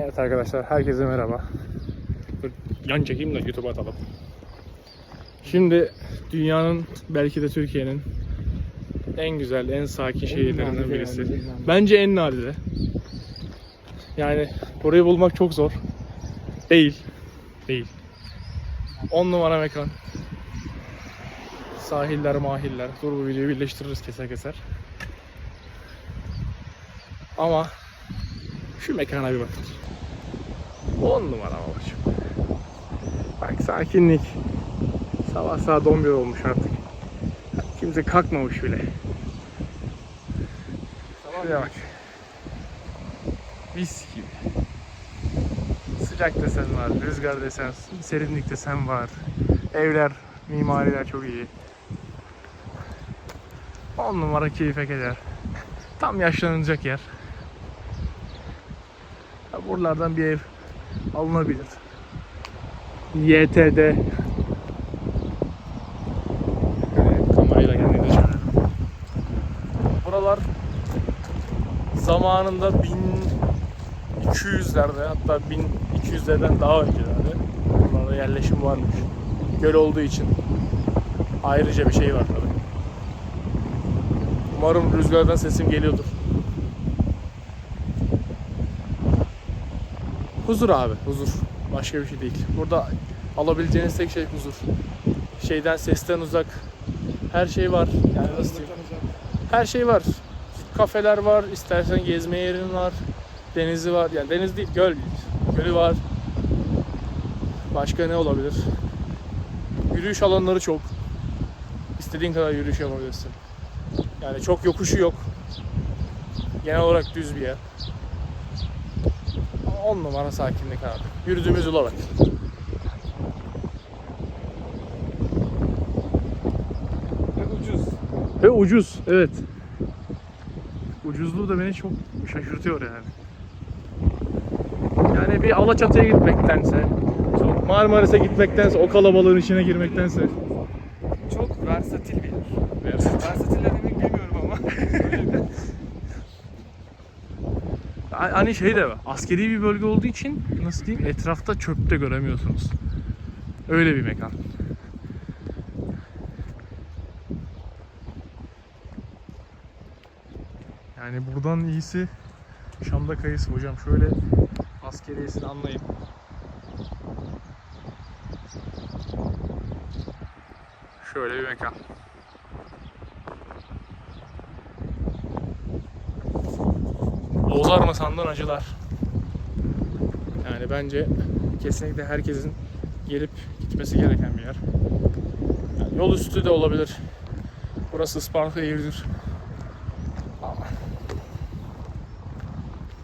Evet arkadaşlar herkese merhaba. Dur, yan çekeyim de YouTube'a atalım. Şimdi dünyanın belki de Türkiye'nin en güzel, en sakin şehirlerinden birisi. Bence en nadide. Yani burayı bulmak çok zor. Değil. Değil. 10 numara mekan. Sahiller, mahiller. Dur bu videoyu birleştiririz keser keser. Ama şu mekana bir bakın. 10 numara babacığım. Bak sakinlik. Sabah saat 11 olmuş artık. Kimse kalkmamış bile. Şuraya bak. Mis gibi. Sıcak desen var, rüzgar desen, serinlik desen var. Evler, mimariler çok iyi. 10 numara keyfe keder. Tam yaşlanılacak yer. Buralardan bir ev alınabilir. YTD. Kamerayla kendini. Buralar zamanında 1200'lerde hatta 1200'lerden daha öncelerde buralarda yerleşim varmış. Göl olduğu için ayrıca bir şey var tabii. Umarım rüzgardan sesim geliyordur. Huzur abi, huzur. Başka bir şey değil. Burada alabileceğiniz tek şey huzur. Şeyden, sesten uzak. Her şey var. Yani nasıl diyeyim? Her şey var. Kafeler var, istersen gezme yerin var. Denizi var. Yani deniz değil, göl. Gölü var. Başka ne olabilir? Yürüyüş alanları çok. İstediğin kadar yürüyüş yapabilirsin. Yani çok yokuşu yok. Genel olarak düz bir yer. 10 numara sakinlik abi. Yürüdüğümüz yola bak. Ve ucuz. Ve ucuz, evet. Ucuzluğu da beni çok şaşırtıyor yani. Yani bir Alaçatı'ya gitmektense, Marmaris'e gitmektense, o kalabalığın içine girmektense. Çok versatil bir yer. Versatil ne demek bilmiyorum ama. Hani şey de var, askeri bir bölge olduğu için nasıl diyeyim etrafta çöp de göremiyorsunuz. Öyle bir mekan. Yani buradan iyisi Şam'da kayısı hocam. Şöyle askeriyesini anlayın. Şöyle bir mekan. Bozar mı sandın acılar? Yani bence kesinlikle herkesin gelip gitmesi gereken bir yer. Yani yol üstü de olabilir. Burası Isparta. Ama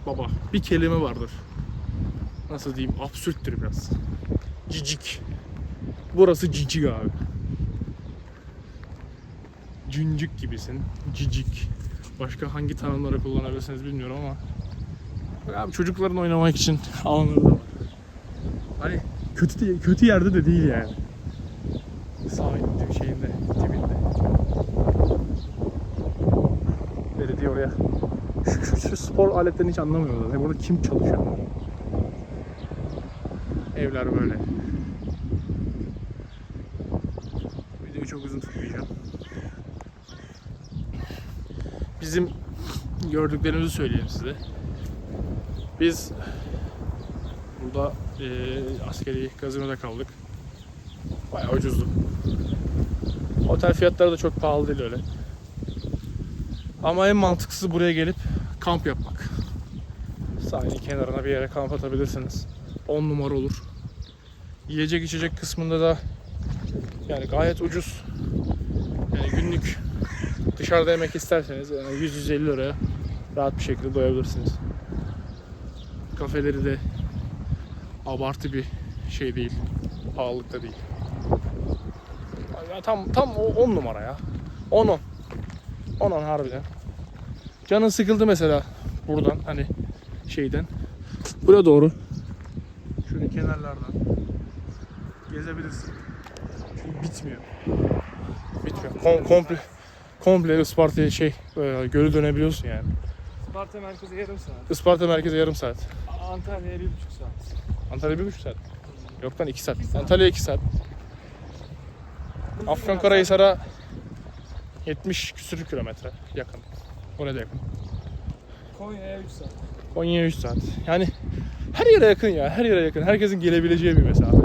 baba bir kelime vardır. Nasıl diyeyim? Absürttür biraz. Cicik. Burası cicik abi. Cüncük gibisin. Cicik. Başka hangi tanımları kullanabilirsiniz bilmiyorum ama Bak abi çocukların oynamak için alanları da var. Hani kötü değil- kötü yerde de değil yani. Sahilde şeyinde dibinde. Belediye oraya. Şu, şu, şu spor aletlerini hiç anlamıyorlar. Yani burada kim çalışıyor? Evler böyle. Videoyu çok uzun tutmayacağım. Bizim gördüklerimizi söyleyeyim size. Biz burada eee askeri gazinoda kaldık. Bayağı ucuzdu. Otel fiyatları da çok pahalı değil öyle. Ama en mantıklısı buraya gelip kamp yapmak. Sahilin kenarına bir yere kamp atabilirsiniz. 10 numara olur. Yiyecek içecek kısmında da yani gayet ucuz. Yani günlük dışarıda yemek isterseniz yani 100-150 liraya rahat bir şekilde doyabilirsiniz. Kafeleri de abartı bir şey değil. Pahalılıkta değil. Ya tam tam o 10 numara ya. 10 10. 10 10 harbiden. Canın sıkıldı mesela buradan hani şeyden. Buraya doğru. Şöyle kenarlardan gezebilirsin. Çünkü bitmiyor. Bitmiyor. Kom- komple komple Isparta'ya şey e, gölü dönebiliyorsun yani. Sparta merkezi yarım saat. Isparta merkeze yarım saat. Antalya'ya bir buçuk saat. Antalya bir buçuk saat. Yok lan iki saat. Antalya iki saat. Afyonkarahisar'a 70 küsür kilometre yakın. Oraya da yakın. Konya'ya 3 saat. Konya'ya 3 saat. Yani her yere yakın ya. Her yere yakın. Herkesin gelebileceği bir mesafe.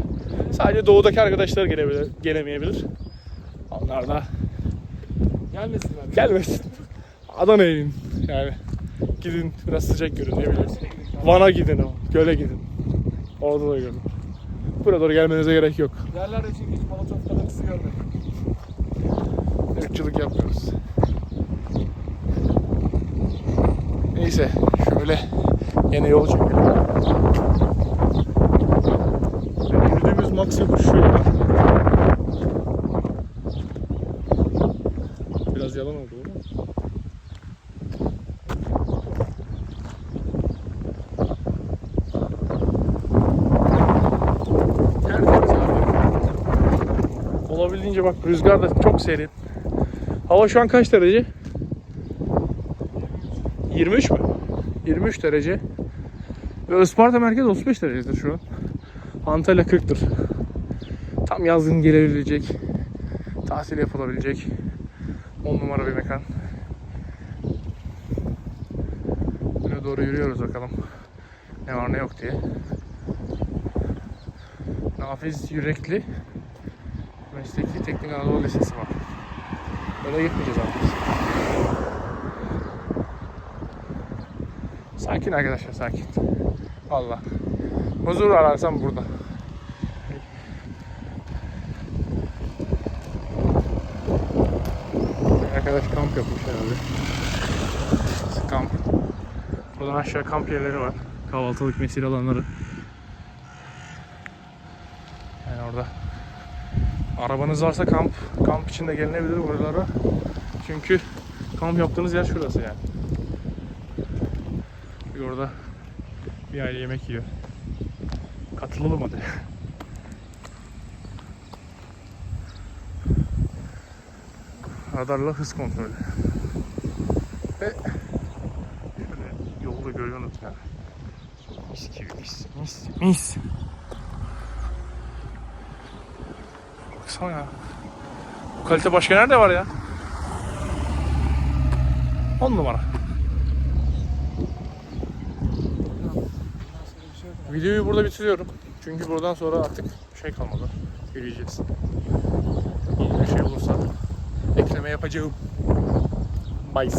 Sadece doğudaki arkadaşlar gelebilir, gelemeyebilir. Onlar da Gelmesinler. gelmesin. Adana'ya inin. Yani gidin biraz sıcak görün ne bileyim. Van'a gidin ama. Göle gidin. Orada da görün. Buraya doğru gelmenize gerek yok. Yerlerde çünkü hiç molotof kalıntısı görmedim. Irkçılık yapmıyoruz. Neyse şöyle yine yol çekelim. Yürüdüğümüz max yokuş şöyle. Biraz yalan oldu abi. Olabildiğince bak rüzgar da çok serin. Hava şu an kaç derece? 23 mü? 23 derece. Ve Isparta merkez 35 derecedir şu an. Antalya 40'tır. Tam yazın gelebilecek, tatil yapılabilecek 10 numara bir mekan. Buraya doğru yürüyoruz bakalım. Ne var ne yok diye. Nafiz Yürekli Mesleki Teknik Anadolu Lisesi var. Öyle gitmeyeceğiz artık. Sakin arkadaşlar sakin. Valla. Huzur ararsam burada. Arkadaş kamp yapmış herhalde. Kamp. Buradan aşağı kamp yerleri var. Kahvaltılık mesire alanları. Yani orada Arabanız varsa kamp, kamp içinde gelinebilir buralara. Çünkü kamp yaptığınız yer şurası yani. Bir orada bir aile yemek yiyor. Katılalım hadi. Radarla hız kontrolü. Ve şöyle yolu da görüyorsunuz yani. Mis gibi mis, mis, mis. Baksana ya. Bu kalite başka nerede var ya? 10 numara. Videoyu burada bitiriyorum. Çünkü buradan sonra artık şey kalmadı. Yürüyeceğiz. Yeni bir şey olursa também é para derrubar. Mais.